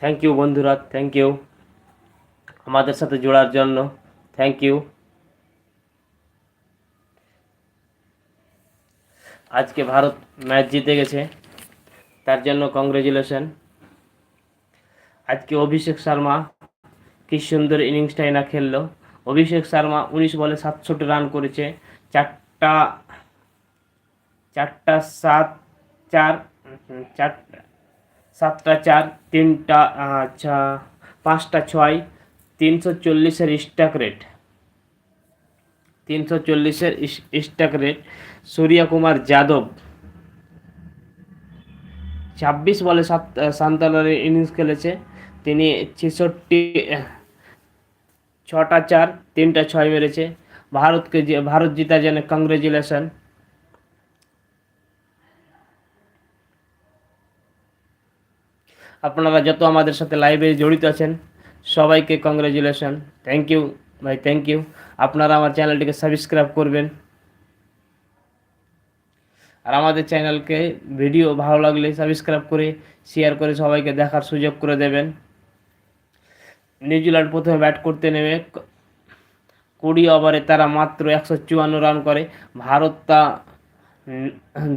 Thank you বন্ধুরা thank you আমাদের সাথে জোড়ার জন্য থ্যাংক ইউ আজকে ভারত ম্যাচ জিতে গেছে, তার জন্য কংগ্রেচুলেশন আজকে অভিষেক শর্মা কি সুন্দর ইনিংসটাই না খেললো। অভিষেক শর্মা উনিশ বলে সাতষট্টি রান করেছে, চারটা চারটা সাত, চার চারটা সাতটা চার, তিনটা আচ্ছা পাঁচটা ছয়, তিনশো চল্লিশের স্ট্যাক রেট তিনশো চল্লিশের স্ট্যাক রেট সূর্য কুমার যাদব। ছাব্বিশ বলে সাত সান্তানার ইনিংস খেলেছে। তিনি ছেষট্টি, ছটা চার, তিনটা ছয় মেরেছে। ভারতকে ভারত জিতার জন্য কংগ্রেচুলেশন আপনারা যত আমাদের সাথে লাইভে জড়িত আছেন, সবাইকে কংগ্রেচুলেশন থ্যাংক ইউ ভাই থ্যাংক ইউ আপনারা আমার চ্যানেলটিকে সাবস্ক্রাইব করবেন। আর আমাদের চ্যানেলকে ভিডিও ভালো লাগলে সাবস্ক্রাইব করে শেয়ার করে সবাইকে দেখার সুযোগ করে দেবেন। নিউজিল্যান্ড প্রথমে ব্যাট করতে নেমে কুড়ি ওভারে তারা মাত্র একশো চুয়ান্ন রান করে। ভারত তা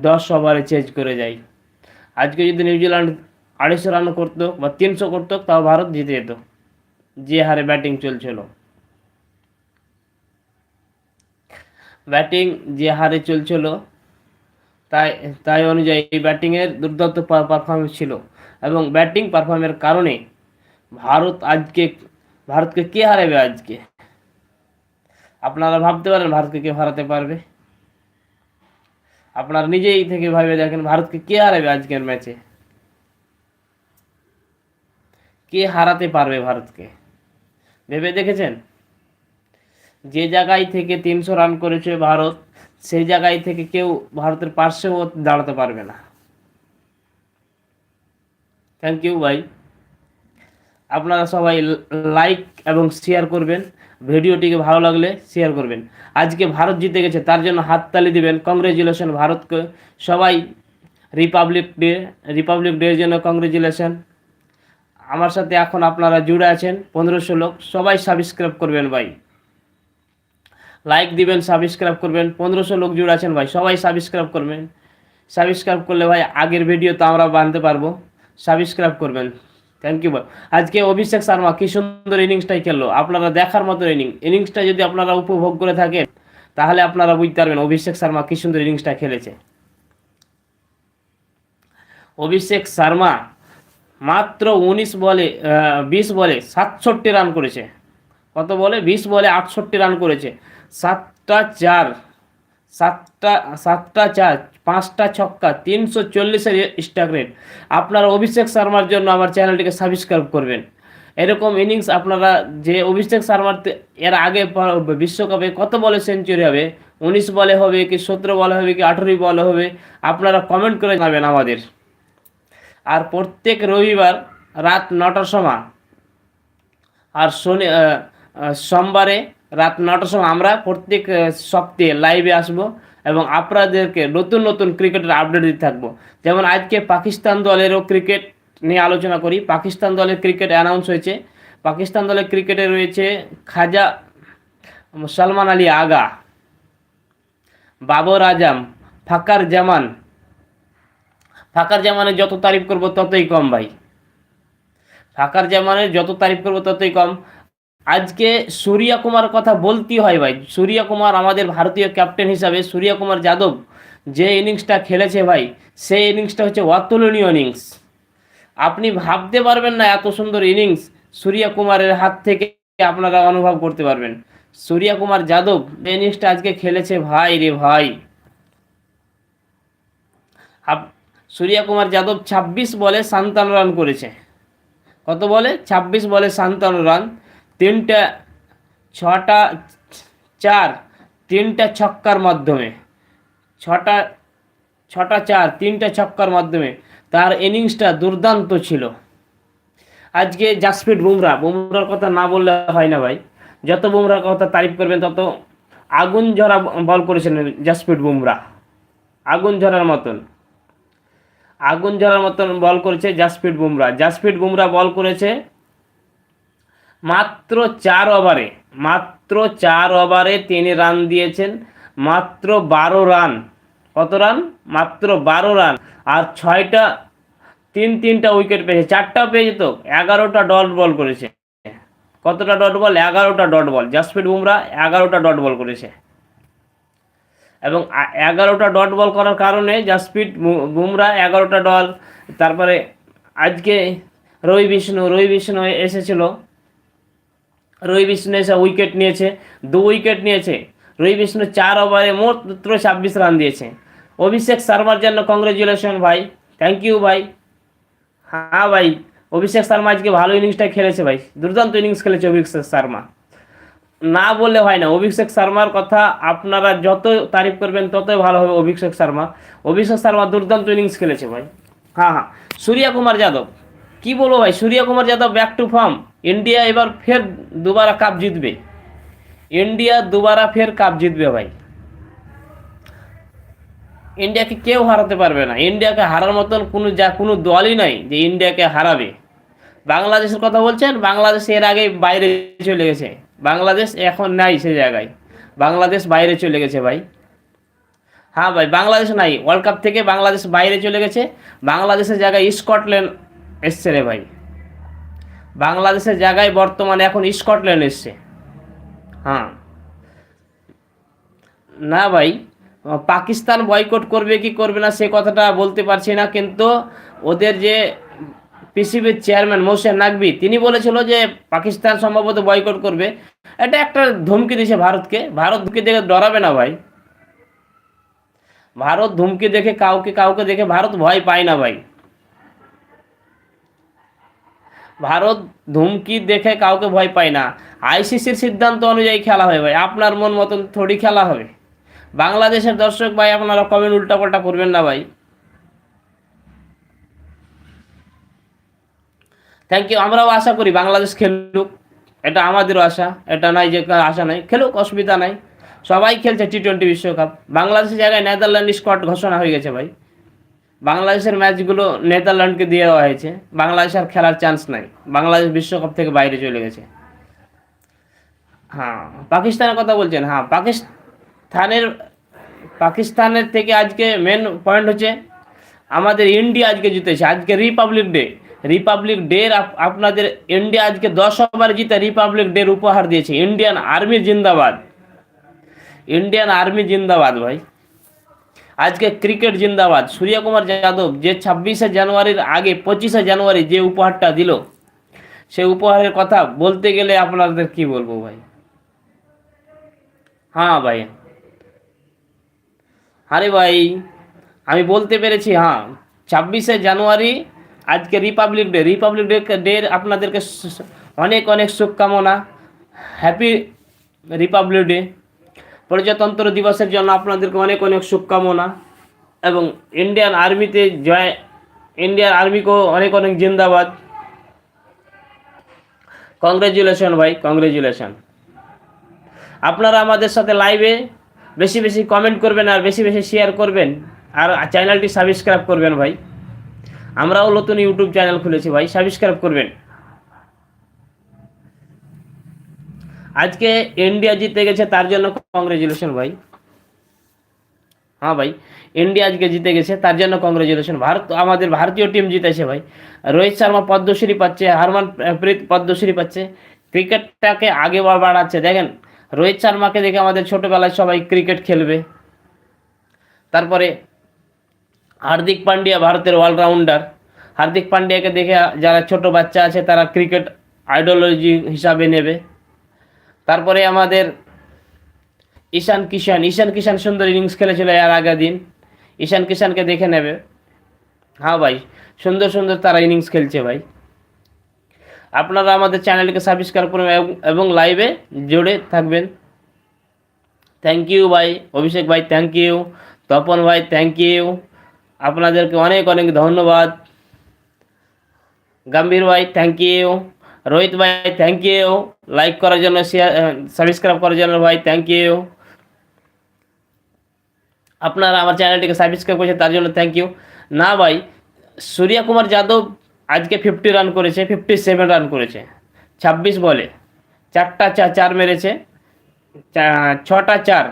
দশ ওভারে চেঞ্জ করে যায়। আজকে যদি নিউজিল্যান্ড আড়াইশো রান করতো বা তিনশো করত, তাও ভারত জিতে যেত। যে হারে ব্যাটিং চলছিল। ব্যাটিং যে হারে চলছিল, তাই তাই অনুযায়ী ব্যাটিংয়ের দুর্দান্ত পারফরমেন্স ছিল। এবং ব্যাটিং পারফর্মের কারণে ভারত আজকে, ভারতকে কে হারাবে আজকে? আপনারা ভাবতে পারেন ভারতকে কে হারাতে পারবে। আপনারা নিজেই থেকে ভাবে দেখেন ভারতকে কে হারাবে আজকের ম্যাচে কে হারাতে পারবে ভারতকে? ভেবে দেখেছেন? যে জায়গায় থেকে তিনশো রান করেছে ভারত, সেই জায়গায় থেকে কেউ ভারতের পার্শ্বেও দাঁড়াতে পারবে না। থ্যাংক ইউ ভাই। আপনারা সবাই লাইক এবং শেয়ার করবেন। ভিডিওটিকে ভালো লাগলে শেয়ার করবেন। আজকে ভারত জিতে গেছে, তার জন্য হাততালি দিবেন। কংগ্রেচুলেশন ভারতকে। সবাই রিপাবলিক ডে রিপাবলিক ডের জন্য কংগ্রেচুলেশন আমার সাথে এখন আপনারা জুড়ে আছেন পনেরোশো লোক। সবাই সাবস্ক্রাইব করবেন ভাই। লাইক দিবেন সাবস্ক্রাইব করবেন। পনেরোশো লোক জুড়ে আছেন ভাই, সবাই সাবস্ক্রাইব করবেন। সাবস্ক্রাইব করলে ভাই আগের ভিডিও তো আমরা বানতে পারব। সাবস্ক্রাইব করবেন। থ্যাংক ইউ ভাই। আজকে অভিষেক শর্মা কি সুন্দর ইনিংসটাই খেললো। আপনারা দেখার মতো ইনিংস ইনিংসটা যদি আপনারা উপভোগ করে থাকেন, তাহলে আপনারা বুঝতে পারবেন অভিষেক শর্মা কি সুন্দর ইনিংসটা খেলেছে। অভিষেক শর্মা মাত্র উনিশ বলে বিশ বলে সাতষট্টি রান করেছে। কত বলে? বিশ বলে আটষট্টি রান করেছে। সাতটা চার, সাতটা সাতটা চার, পাঁচটা ছক্কা, তিনশো চল্লিশের স্ট্রাক রেট। আপনারা অভিষেক শর্মার জন্য আমার চ্যানেলটিকে সাবস্ক্রাইব করবেন। এরকম ইনিংস আপনারা যে অভিষেক শর্মার এর আগে বিশ্বকাপে কত বলে সেঞ্চুরি হবে? উনিশ বলে হবে কি, সতেরো বলে হবে কি, আঠেরোই বলে হবে? আপনারা কমেন্ট করে জানাবেন আমাদের। আর প্রত্যেক রবিবার রাত নটার সময় আর শনি সোমবারে রাত নটার সময় আমরা প্রত্যেক সপ্তাহে লাইভে আসব এবং আপনাদেরকে নতুন নতুন ক্রিকেটের আপডেট দিতে থাকব। যেমন আজকে পাকিস্তান দলেরও ক্রিকেট নিয়ে আলোচনা করি। পাকিস্তান দলের ক্রিকেট অ্যানাউন্স হয়েছে। পাকিস্তান দলের ক্রিকেটে রয়েছে খাজা সলমান আলী আগা, বাবর আজম, ফাকার জামান ফাকার জামানের যত তারিফ করব ততই কম ভাই। ফাকার জামানের যত তারিফ করব ততই কম। আজকে সূর্য কুমার কথা বলতেই হয় ভাই। সূর্য কুমার আমাদের ভারতীয় ক্যাপ্টেন হিসাবে সূর্য কুমার যাদব যে ইনিংসটা খেলেছে ভাই, সেই ইনিংসটা হচ্ছে অতুলনীয় ইনিংস। আপনি ভাবতে পারবেন না এত সুন্দর ইনিংস সূর্য কুমারের হাত থেকে আপনারা অনুভব করতে পারবেন। সূর্য কুমার যাদব ইনিংসটা আজকে খেলেছে ভাই রে ভাই। আপ- সূর্য কুমার যাদব ছাব্বিশ বলে সান্তান্ন রান করেছে। কত বলে? ছাব্বিশ বলে সান্তান্ন রান তিনটা, ছটা, চার, তিনটা ছক্কার মাধ্যমে। ছটা ছটা, চার, তিনটা ছক্কার মাধ্যমে তার ইনিংসটা দুর্দান্ত ছিল। আজকে জাসপ্রীত বুমরা, বুমরার কথা না বললে হয় না ভাই। যত বুমরার কথা তারিফ করবেন, তত আগুন ঝরা বল করেছেন জাসপ্রীত বুমরা। আগুন ঝরার মতন। আগুন জ্বলার মতন বল করেছে জাসপ্রীত বুমরা। জাসপ্রীত বুমরা বল করেছে মাত্র চার ওভারে, মাত্র চার ওভারে তিনি রান দিয়েছেন, মাত্র বারো রান। কত রান? মাত্র বারো রান। আর ছয়টা, তিন তিনটা উইকেট পেয়েছে। চারটা পেয়ে যেত এগারোটা ডট বল করেছে। কতটা ডট বল? এগারোটা ডট বল। জাসপ্রীত বুমরা এগারোটা ডট বল করেছে। এবং এগারোটা ডট বল করার কারণে জাসপ্রীত বু- বুমরা এগারোটা ডল তারপরে আজকে রবি বিষ্ণু রবি বিষ্ণু এসেছিল। রবি বিষ্ণু এসে উইকেট নিয়েছে, দু উইকেট নিয়েছে। রবি বিষ্ণু চার ওভারে মাত্র ছাব্বিশ রান দিয়েছে। অভিষেক শর্মার জন্য কংগ্রেচুলেশন ভাই থ্যাংক ইউ ভাই। হ্যাঁ ভাই, অভিষেক শর্মা আজকে ভালো ইনিংসটা খেলেছে ভাই। দুর্দান্ত ইনিংস খেলেছে অভিষেক শর্মা না বললে হয় না। অভিষেক শর্মার কথা আপনারা যত তারিফ করবেন, ততই ভালো হবে অভিষেক শর্মা। অভিষেক শর্মা দুর্দান্ত ইনিংস খেলেছে ভাই। হ্যাঁ হ্যাঁ। সূর্য কুমার যাদব। কি বলব ভাই? Surya Kumar Yadav back to form India এবার ফের দুবারা কাপ জিতবে। ইন্ডিয়া দুবারা ফের কাপ জিতবে ভাই। ইন্ডিয়াকে কেউ হারাতে পারবে না। ইন্ডিয়াকে হারার মতন কোনো যা, কোনো দলই নাই যে ইন্ডিয়াকে হারাবে। বাংলাদেশের কথা বলছেন, বাংলাদেশ এর আগে বাইরে চলে গেছে। বাংলাদেশ এখন নাই সে জায়গায়। বাংলাদেশ বাইরে চলে গেছে ভাই। হ্যাঁ ভাই, বাংলাদেশ নাই। ওয়ার্ল্ড কাপ থেকে বাংলাদেশ বাইরে চলে গেছে। বাংলাদেশের জায়গায় স্কটল্যান্ড এসছে রে ভাই। বাংলাদেশের জায়গায় বর্তমানে এখন স্কটল্যান্ড এসছে। হ্যাঁ। না ভাই, পাকিস্তান বয়কট করবে কি করবে না সে কথাটা বলতে পারছি না, কিন্তু ওদের যে পিসিবির চেয়ারম্যান মোসেন নাকবি তিনি বলেছিল যে পাকিস্তান সম্ভবত বয়কট করবে। এটা একটা ধমকি দিয়েছে ভারতকে। ভারত ধুমকি দেখে ডরাবে না ভাই। ভারত ধুমকি দেখে কাউকে কাউকে দেখে ভারত ভয় পায় না ভাই। ভারত ধুমকি দেখে কাউকে ভয় পায় না। আইসিসির সিদ্ধান্ত অনুযায়ী খেলা হয় ভাই। আপনার মন মতন থোড়ি খেলা হবে। বাংলাদেশের দর্শক ভাই, আপনারা কমেন্ট উল্টাপাল্টা করবেন না ভাই। থ্যাংক ইউ আমরাও আশা করি বাংলাদেশ খেলুক। এটা আমাদেরও আশা। এটা নাই যে আশা নাই। খেলুক, অসুবিধা নাই। সবাই খেলছে টি টোয়েন্টি বিশ্বকাপ। বাংলাদেশের জায়গায় নেদারল্যান্ড স্কট ঘোষণা হয়ে গেছে ভাই। বাংলাদেশের ম্যাচগুলো নেদারল্যান্ডকে দিয়ে দেওয়া হয়েছে। বাংলাদেশ আর খেলার চান্স নাই। বাংলাদেশ বিশ্বকাপ থেকে বাইরে চলে গেছে। হ্যাঁ পাকিস্তানের কথা বলছেন। হ্যাঁ পাকিস্তানের পাকিস্তানের থেকে আজকে মেন পয়েন্ট হচ্ছে, আমাদের ইন্ডিয়া আজকে জিতেছে। আজকে রিপাবলিক ডে রিপাবলিক ডের আপনাদের ইন্ডিয়া আজকে দশ ওভারে জিতে রিপাবলিক ডের উপহার দিয়েছে। ইন্ডিয়ান আর্মি জিন্দাবাদ। ইন্ডিয়ান আর্মি জিন্দাবাদ ভাই। আজকে ক্রিকেট জিন্দাবাদ। সূর্যকুমার যাদব যে ছাব্বিশে জানুয়ারির আগে পঁচিশে জানুয়ারি যে উপহারটা দিল সেই উপহারের কথা বলতে গেলে আপনাদের কি বলব ভাই? হ্যাঁ ভাই। আরে ভাই, আমি বলতে পেরেছি হ্যাঁ ছাব্বিশে জানুয়ারি আজকে republic day republic day day আপনাদেরকে অনেক অনেক শুভকামনা। হ্যাপি রিপাবলিক ডে প্রজাতন্ত্র দিবসের জন্য আপনাদেরকে অনেক অনেক শুভকামনা। এবং ইন্ডিয়ান আর্মিতে জয় ইন্ডিয়ান আর্মিকেও অনেক অনেক জিন্দাবাদ। কংগ্রেচুলেশন ভাই কংগ্রেচুলেশন আপনারা আমাদের সাথে লাইভে বেশি বেশি কমেন্ট করবেন আর বেশি বেশি শেয়ার করবেন। আর চ্যানেলটি সাবস্ক্রাইব করবেন ভাই। আমরাও নতুন ইউটিউব চ্যানেল খুলেছি ভাই সাবস্ক্রাইব করবেন। আজকে ইন্ডিয়া জিতে গেছে, তার জন্য কংগ্রেচুলেশন ভাই। হ্যাঁ ভাই ইন্ডিয়া আজকে জিতে গেছে, তার জন্য কংগ্রেচুলেশন ভারত, আমাদের ভারতীয় টিম জিতেছে ভাই। রোহিত শর্মা পদ্মশ্রী পাচ্ছে, হারমান প্রীত পদ্মশ্রী পাচ্ছে। ক্রিকেটটাকে আগে বাড়াচ্ছে, দেখেন। রোহিত শর্মাকে দেখে আমাদের ছোটবেলায় সবাই ক্রিকেট খেলবে। তারপরে হার্দিক পান্ডিয়া ভারতের অলরাউন্ডার হার্দিক পান্ডিয়াকে দেখে যারা ছোট বাচ্চা আছে, তারা ক্রিকেট আইডিওলজি হিসাবে নেবে। তারপরে আমাদের ঈশান কিষান ঈশান কিষান সুন্দর ইনিংস খেলেছিল এর আগের দিন। ঈশান কিষানকে দেখে নেবে। হ্যাঁ ভাই, সুন্দর সুন্দর তারা ইনিংস খেলছে ভাই। আপনারা আমাদের চ্যানেলকে সাবস্ক্রাইব করবেন এবং- এবং লাইভে জুড়ে থাকবেন। থ্যাংক ইউ ভাই, অভিষেক ভাই থ্যাংক ইউ তপন ভাই থ্যাংক ইউ আপনাদেরকে অনেক অনেক ধন্যবাদ। গম্ভীর ভাই থ্যাংক ইউ রোহিত ভাই থ্যাংক ইউ লাইক করার জন্য শেয়ার সাবস্ক্রাইব করার জন্য ভাই থ্যাংক ইউ আপনারা আমার চ্যানেলটিকে সাবস্ক্রাইব করেছে তার জন্য থ্যাংক ইউ না ভাই, সূর্য কুমার যাদব আজকে ফিফটি রান করেছে ফিফটি সেভেন রান করেছে। ছাব্বিশ বলে। চারটা চা, চার মেরেছে। ছটা চার।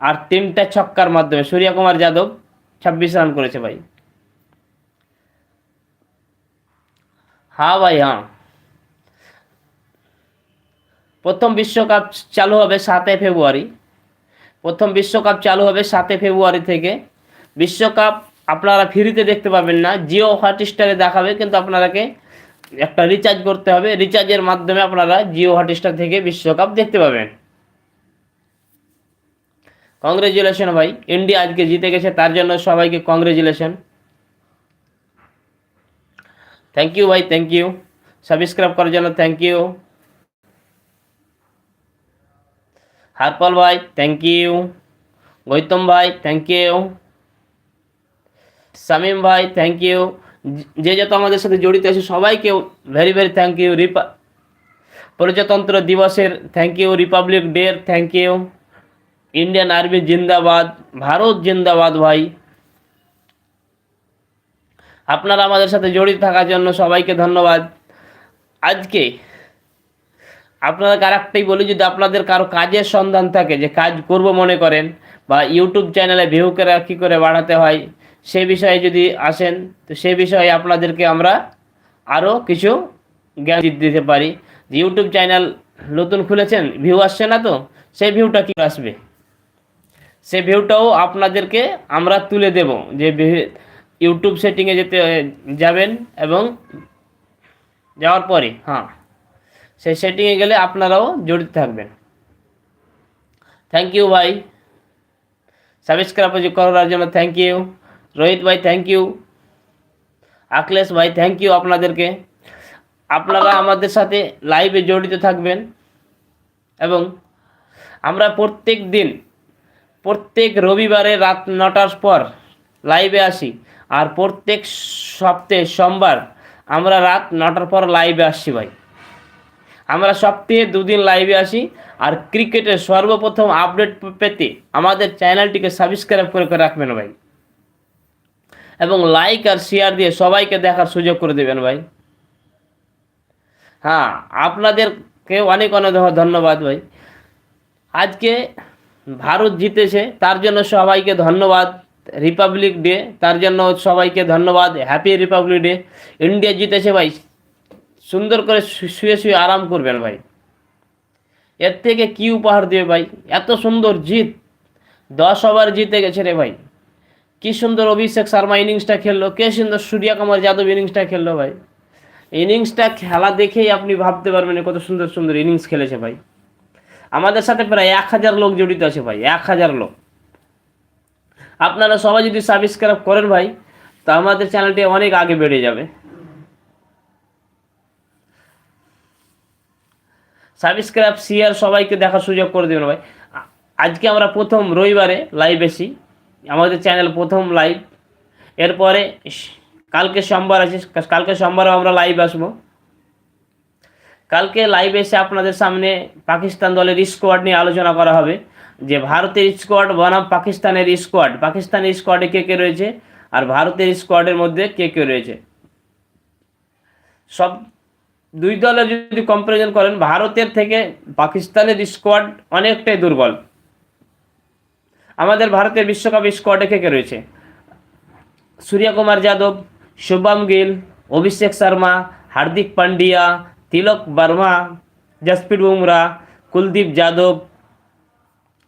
আর তিনটা ছক্কার মাধ্যমে, সূর্য কুমার যাদব ছাব্বিশ রান করেছে ভাই। হ্যাঁ ভাই হ্যাঁ। প্রথম বিশ্বকাপ চালু হবে সাতই ফেব্রুয়ারি। প্রথম বিশ্বকাপ চালু হবে সাতই ফেব্রুয়ারি থেকে। বিশ্বকাপ আপনারা ফ্রিতে দেখতে পাবেন না, জিও হটস্টারে দেখাবে, কিন্তু আপনারাকে একটা রিচার্জ করতে হবে। রিচার্জের মাধ্যমে আপনারা জিও হটস্টার থেকে বিশ্বকাপ দেখতে পাবেন। কংগ্রেচুলেশন ভাই। ইন্ডিয়া আজকে জিতে গেছে, তার জন্য সবাইকে কংগ্রেচুলেশন থ্যাংক ইউ ভাই থ্যাংক ইউ সাবস্ক্রাইব করার জন্য থ্যাংক ইউ হারপাল ভাই থ্যাংক ইউ গৌতম ভাই থ্যাংক ইউ শামীম ভাই থ্যাংক ইউ যে যত আমাদের সাথে জড়িত আছে সবাইকে ভেরি ভেরি থ্যাংক ইউ রিপা প্রজাতন্ত্র দিবসের থ্যাংক ইউ রিপাবলিক ডের থ্যাংক ইউ ইন্ডিয়ান আর্মি জিন্দাবাদ, ভারত জিন্দাবাদ ভাই। আপনারা আমাদের সাথে জড়িত থাকার জন্য সবাইকে ধন্যবাদ। আজকে আপনাদের আর একটাই বলি, যদি আপনাদের কারও কাজের সন্ধান থাকে, যে কাজ করব মনে করেন, বা ইউটিউব চ্যানেলে ভিউ করে কী করে বাড়াতে হয়, সে বিষয়ে যদি আসেন, তো সে বিষয়ে আপনাদেরকে আমরা আরও কিছু জ্ঞান দিতে পারি। ইউটিউব চ্যানেল নতুন খুলেছেন ভিউ আসছে না তো, সেই ভিউটা কি আসবে? সেই ভিউটাও আপনাদেরকে আমরা তুলে দেব যে ইউটিউব সেটিংয়ে যেতে যাবেন এবং যাওয়ার পরে হ্যাঁ সেই সেটিংয়ে গেলে আপনারাও জড়িত থাকবেন। থ্যাংক ইউ ভাই। সাবস্ক্রাইব করার জন্য থ্যাংক ইউ রোহিত ভাই থ্যাংক ইউ আখলেশ ভাই থ্যাংক ইউ আপনাদেরকে। আপনারা আমাদের সাথে লাইভে জড়িত থাকবেন এবং আমরা প্রত্যেক দিন প্রত্যেক রবিবারে রাত নটার পর লাইভে আসি আর প্রত্যেক সপ্তাহে সোমবার আমরা রাত নটার পর লাইভে আসছি ভাই। আমরা সপ্তাহে দুদিন লাইভে আসি আর ক্রিকেটের সর্বপ্রথম আপডেট পেতে আমাদের চ্যানেলটিকে সাবস্ক্রাইব করে করে রাখবেন ভাই। এবং লাইক আর শেয়ার দিয়ে সবাইকে দেখার সুযোগ করে দেবেন ভাই। হ্যাঁ আপনাদেরকে অনেক অনেক ধন্যবাদ ভাই। আজকে ভারত জিতেছে, তার জন্য সবাইকে ধন্যবাদ। রিপাবলিক ডে তার জন্য সবাইকে ধন্যবাদ। হ্যাপি রিপাবলিক ডে ইন্ডিয়া জিতেছে ভাই। সুন্দর করে শুয়ে শুয়ে আরাম করবেন ভাই। এর থেকে কি উপহার দেবে ভাই? এত সুন্দর জিত। দশ ওভার জিতে গেছে রে ভাই। কি সুন্দর অভিষেক শর্মা ইনিংসটা খেললো। কে সুন্দর সূর্য কুমার যাদব ইনিংসটা খেললো ভাই। ইনিংসটা খেলা দেখেই আপনি ভাবতে পারবেন কত সুন্দর সুন্দর ইনিংস খেলেছে ভাই। আমাদের সাথে প্রায় এক হাজার লোক জড়িত আছে ভাই, এক হাজার লোক। আপনারা সবাই যদি সাবস্ক্রাইব করেন ভাই, তো আমাদের চ্যানেলটি অনেক আগে বেড়ে যাবে। সাবস্ক্রাইব শেয়ার সবাইকে দেখার সুযোগ করে দেবেন ভাই। আজকে আমরা প্রথম রবিবারে লাইভ এসি। আমাদের চ্যানেল প্রথম লাইভ এরপরে কালকে সোমবার আছে, কালকে সোমবারও আমরা লাইভ আসব। কালকে লাইভ এসে আপনাদের সামনে পাকিস্তান দলের স্কোয়াড নিয়ে আলোচনা করা হবে। যে ভারতের স্কোয়াড বনাম পাকিস্তানের স্কোয়াড পাকিস্তানের স্কোয়াডে কে কে রয়েছে? আর ভারতের স্কোয়াডের মধ্যে কে কে রয়েছে? সব দুই দলের যদি কম্পারিজন করেন, ভারতের থেকে পাকিস্তানের স্কোয়াড অনেকটাই দুর্বল। আমাদের ভারতের বিশ্বকাপ স্কোয়াডে কে কে রয়েছে? সূর্যকুমার যাদব, শুভম গিল, অভিষেক শর্মা, হার্দিক পান্ডিয়া তিলক বর্মা, জসপ্রীত বুমরা, কুলদীপ যাদব,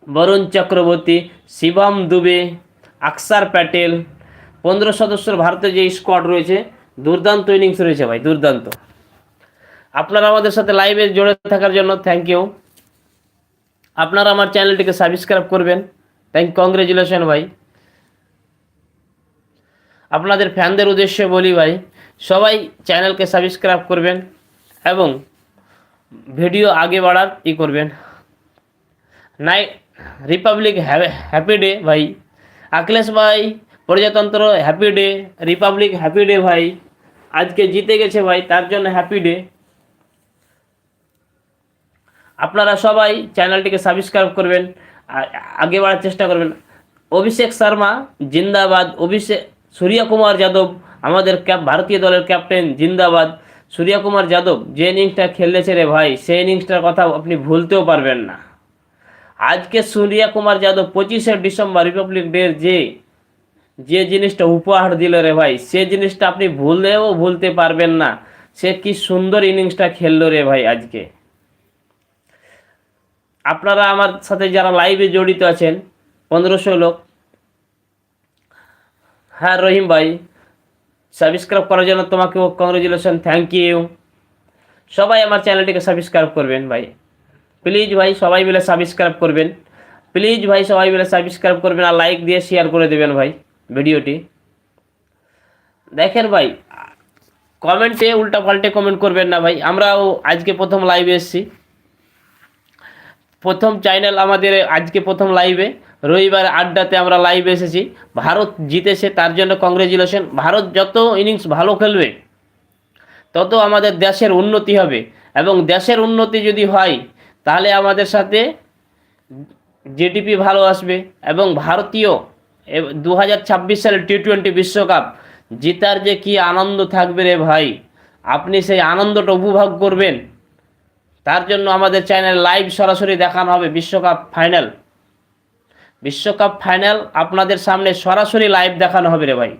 বরুণ চক্রবর্তী, শিবম দুবে, আকসার প্যাটেল, পনেরো সদস্যের ভারতের যে স্কোয়াড রয়েছে, দুর্দান্ত ইনিংস রয়েছে ভাই, দুর্দান্ত। আপনারা আমাদের সাথে লাইভে জড়ে থাকার জন্য থ্যাংক ইউ আপনারা আমার চ্যানেলটিকে সাবস্ক্রাইব করবেন। থ্যাংক কংগ্রেচুলেশন ভাই। আপনাদের ফ্যানদের উদ্দেশ্যে বলি ভাই, সবাই চ্যানেলকে সাবস্ক্রাইব করবেন। এবং ভিডিও আগে বাড়ার ই করবেন। নাই রিপাবলিক হ্যাপি ডে ভাই। আখিলেশ ভাই, প্রজাতন্ত্র happy day, republic happy day ভাই। আজকে জিতে গেছে ভাই, তার জন্য হ্যাপি ডে। আপনারা সবাই চ্যানেলটিকে সাবস্ক্রাইব করবেন আগে বাড়ার চেষ্টা করবেন। অভিষেক শর্মা, জিন্দাবাদ। অভিষেক সূর্য কুমার যাদব, আমাদের ক্যাপ, ভারতীয় দলের ক্যাপ্টেন, জিন্দাবাদ। সূর্য কুমার যাদব, যে ইনিংসটা খেলেছে রে ভাই, সেই ইনিংসটার কথা আপনি ভুলতেও পারবেন না। আজকে সূর্য কুমার যাদব পঁচিশে ডিসেম্বর রিপাবলিক ডে যে যে জিনিসটা উপহার দিল রে ভাই সে জিনিসটা আপনি ভুললেও ভুলতে পারবেন না। সে কি সুন্দর ইনিংসটা খেললো রে ভাই আজকে। আপনারা আমার সাথে যারা লাইভে জড়িত আছেন, পনেরোশো লোক। হ্যাঁ রহিম ভাই সাবস্ক্রাইব করার জন্য তোমাকেও কংগ্রেচুলেশন থ্যাংক ইউ সবাই আমার চ্যানেলটিকে সাবস্ক্রাইব করবেন ভাই। প্লিজ ভাই, সবাই মিলে সাবস্ক্রাইব করবেন। প্লিজ ভাই, সবাই মিলে সাবস্ক্রাইব করবেন আর লাইক দিয়ে শেয়ার করে দেবেন ভাই ভিডিওটি। দেখেন ভাই কমেন্টে উল্টা পাল্টে কমেন্ট করবেন না ভাই। আমরাও আজকে প্রথম লাইভে এসেছি। প্রথম চ্যানেল আমাদের আজকে প্রথম লাইভে রবিবার আড্ডাতে আমরা লাইভ এসেছি। ভারত জিতেছে, তার জন্য কংগ্রেচুলেশন ভারত যত ইনিংস ভালো খেলবে, তত আমাদের দেশের উন্নতি হবে। এবং দেশের উন্নতি যদি হয়, তাহলে আমাদের সাথে জিডিপি ভালো আসবে। এবং ভারতীয় দু হাজার ছাব্বিশ সালের টি টোয়েন্টি বিশ্বকাপ জিতার যে কি আনন্দ থাকবে রে ভাই, আপনি সেই আনন্দটা উপভোগ করবেন। তার জন্য আমাদের চ্যানেল লাইভ সরাসরি দেখানো হবে বিশ্বকাপ ফাইনাল বিশ্বকাপ ফাইনাল আপনাদের সামনে সরাসরি লাইভ দেখানো হবে রে ভাই।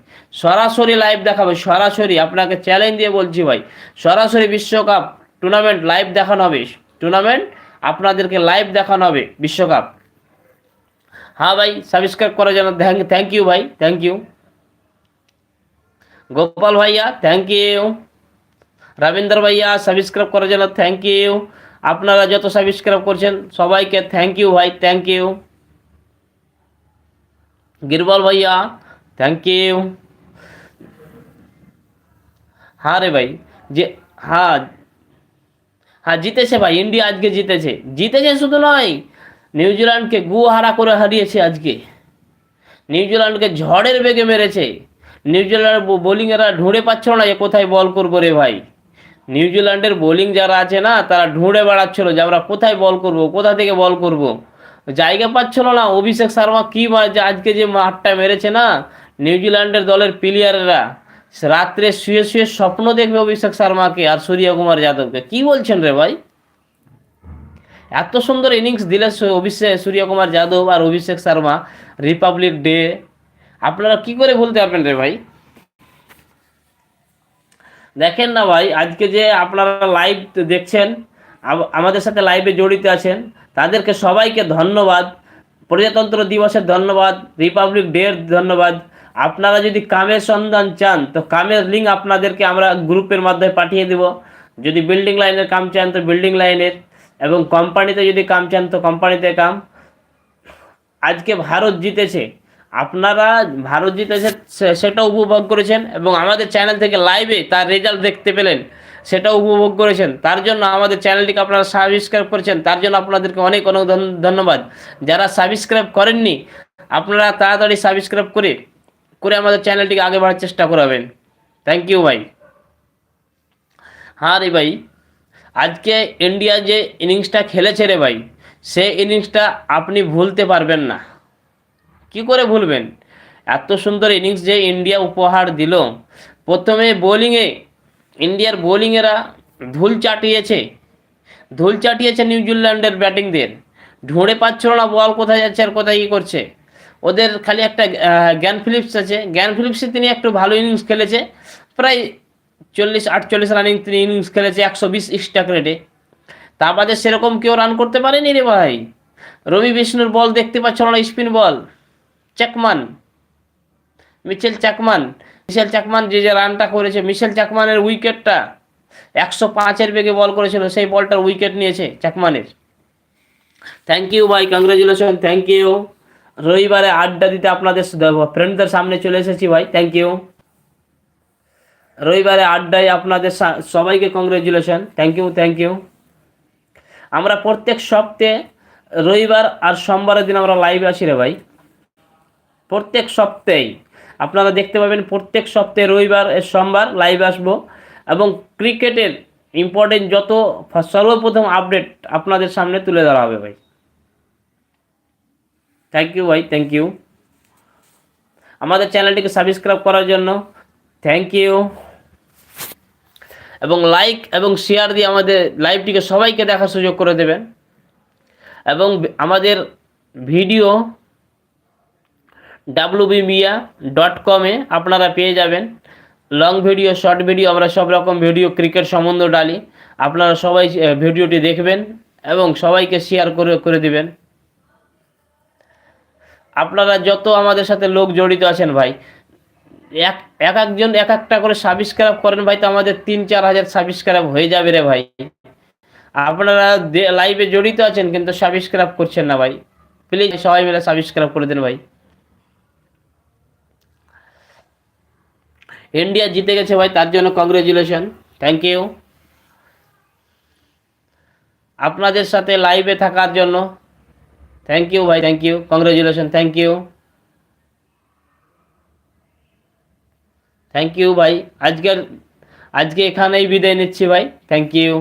সরাসরি লাইভ দেখাবে, সরাসরি আপনাকে চ্যালেঞ্জ দিয়ে বলছি ভাই, সরাসরি বিশ্বকাপ টুর্নামেন্ট লাইভ দেখানো হবে টুর্নামেন্ট আপনাদেরকে লাইভ দেখানো হবে বিশ্বকাপ। হ্যাঁ ভাই সাবস্ক্রাইব করার জন্য থ্যাংক ইউ ভাই থ্যাংক ইউ গোপাল ভাইয়া থ্যাংক ইউ রবীন্দ্র ভাইয়া সাবস্ক্রাইব করার জন্য থ্যাংক ইউ আপনারা যত সাবস্ক্রাইব করছেন, সবাইকে থ্যাংক ইউ ভাই থ্যাংক ইউ গিরবল ভাইয়া থ্যাংক ইউ হ্যাঁ রে ভাই, যে হ্যাঁ হ্যাঁ জিতেছে ভাই, ইন্ডিয়া আজকে জিতেছে। জিতেছে শুধু নয় নিউজিল্যান্ডকে গুহারা করে হারিয়েছে আজকে। নিউজিল্যান্ডকে ঝড়ের বেগে মেরেছে। নিউজিল্যান্ড বোলিংয়েরা ঢুঁড়ে পাচ্ছিল না যে কোথায় বল করব রে ভাই। নিউজিল্যান্ডের বোলিং যারা আছে না, তারা ঢুঁড়ে বেড়াচ্ছিল যে আমরা কোথায় বল করব, কোথা থেকে বল করব। জায়গা পাচ্ছিল না। অভিষেক শর্মা কী আজকে যে মাঠটা মেরেছে না, নিউজিল্যান্ডের দলের প্লেয়াররা রাত্রে শুয়ে শুয়ে স্বপ্ন দেখবে অভিষেক শর্মাকে আর সূর্যকুমার যাদবকে। কি বলছেন রে ভাই? এত সুন্দর ইনিংস দিলে অভিষেক সূর্যকুমার যাদব আর অভিষেক শর্মা রিপাবলিক ডে আপনারা কি করে বলতে পারবেন রে ভাই? দেখেন না ভাই, আজকে যে আপনারা লাইভ দেখছেন আমাদের সাথে লাইভে জড়িত আছেন। তাদেরকে সবাইকে ধন্যবাদ। প্রজাতন্ত্র দিবসের ধন্যবাদ। রিপাবলিক ডের ধন্যবাদ। আপনারা যদি কামের সন্ধান চান, তো কামের লিঙ্ক আপনাদেরকে আমরা গ্রুপের মাধ্যমে পাঠিয়ে দেব। যদি বিল্ডিং লাইনের কাম চান, তো বিল্ডিং লাইনের এবং কোম্পানিতে যদি কাম চান, তো কোম্পানিতে কাম। আজকে ভারত জিতেছে। আপনারা ভারত জিতেছে সেটা উপভোগ করেছেন এবং আমাদের চ্যানেল থেকে লাইভে তার রেজাল্ট দেখতে পেলেন। সেটা উপভোগ করেছেন। তার জন্য আমাদের চ্যানেলটিকে আপনারা সাবস্ক্রাইব করেছেন। তার জন্য আপনাদেরকে অনেক অনেক ধন্যবাদ। যারা সাবস্ক্রাইব করেননি, আপনারা তাড়াতাড়ি সাবস্ক্রাইব করে করে আমাদের চ্যানেলটিকে আগে বাড়ার চেষ্টা করাবেন। থ্যাংক ইউ ভাই। হ্যাঁ রে ভাই, আজকে ইন্ডিয়া যে ইনিংসটা খেলেছে রে ভাই, সে ইনিংসটা আপনি ভুলতে পারবেন না। কি করে ভুলবেন? এত সুন্দর ইনিংস যে ইন্ডিয়া উপহার দিল। প্রথমে বোলিংয়ে ইন্ডিয়ার বোলিংয়েরা ধুল চাটিয়েছে। ধুল চাটিয়েছে নিউজিল্যান্ডের ব্যাটিংদের। ঢুঁড়ে পাচ্ছিল না, বল কোথায় যাচ্ছে আর কোথায় কী করছে। ওদের খালি একটা জ্ঞান ফিলিপস আছে। জ্ঞান ফিলিপসে তিনি একটু ভালো ইনিংস খেলেছে। প্রায় চল্লিশ, আটচল্লিশ রানিং তিনি ইনিংস খেলেছে একশো বিশ স্টাক রেটে। তা বাদে সেরকম কেউ রান করতে পারেনি রে ভাই। রবি বিষ্ণুর বল দেখতে পাচ্ছ না, স্পিন বল। চাকমান। মিচেল চাকমান। মিশেল চাকমান যে যে রানটা করেছে, মিশেল চাকমানের উইকেটটা একশো পাঁচের বেগে বল করেছিল, সেই বলটার উইকেট নিয়েছে চাকমানের। থ্যাংক ইউ ভাই কংগ্রেচুলেশন থ্যাংক ইউ রবিবারে আড্ডা দিতে আপনাদের ফ্রেন্ডদের সামনে চলে এসেছি ভাই থ্যাংক ইউ রবিবারে আড্ডায় আপনাদের সবাইকে congratulation thank you thank you আমরা প্রত্যেক সপ্তাহে রবিবার আর সোমবারের দিন আমরা লাইভে আসি রে ভাই। প্রত্যেক সপ্তাহেই। আপনারা দেখতে পাবেন প্রত্যেক সপ্তাহে রবিবার সোমবার লাইভ আসব। এবং ক্রিকেটের ইম্পর্টেন্ট যত সর্বপ্রথম আপডেট আপনাদের সামনে তুলে ধরা হবে ভাই। থ্যাংক ইউ ভাই থ্যাংক ইউ আমাদের চ্যানেলটিকে সাবস্ক্রাইব করার জন্য থ্যাংক ইউ এবং লাইক এবং শেয়ার দিয়ে আমাদের লাইভটিকে সবাইকে দেখার সুযোগ করে দেবেন। এবং আমাদের ভিডিও ডাব্লুবি মিয়া ডট কমে আপনারা পেয়ে যাবেন। লং ভিডিও শর্ট ভিডিও আমরা সব রকম ভিডিও ক্রিকেট সম্বন্ধ ডালি। আপনারা সবাই ভিডিওটি দেখবেন এবং সবাইকে শেয়ার করে করে দিবেন। আপনারা যত আমাদের সাথে লোক জড়িত আছেন ভাই, এক একজন এক একটা করে সাবস্ক্রাইব করেন ভাই, তো আমাদের তিন, চার হাজার সাবস্ক্রাইব হয়ে যাবে রে ভাই। আপনারা লাইভে জড়িত আছেন, কিন্তু সাবস্ক্রাইব করছেন না ভাই। প্লিজ সবাই মিলে সাবস্ক্রাইব করে দিন ভাই। ইন্ডিয়া জিতে গেছে ভাই, তার জন্য কংগ্রেচুলেশন থ্যাংক ইউ আপনাদের সাথে লাইভে থাকার জন্য থ্যাংক ইউ ভাই thank you congratulation thank you thank you ভাই। আজকের, আজকে এখানেই বিদায় নিচ্ছি ভাই। Thank you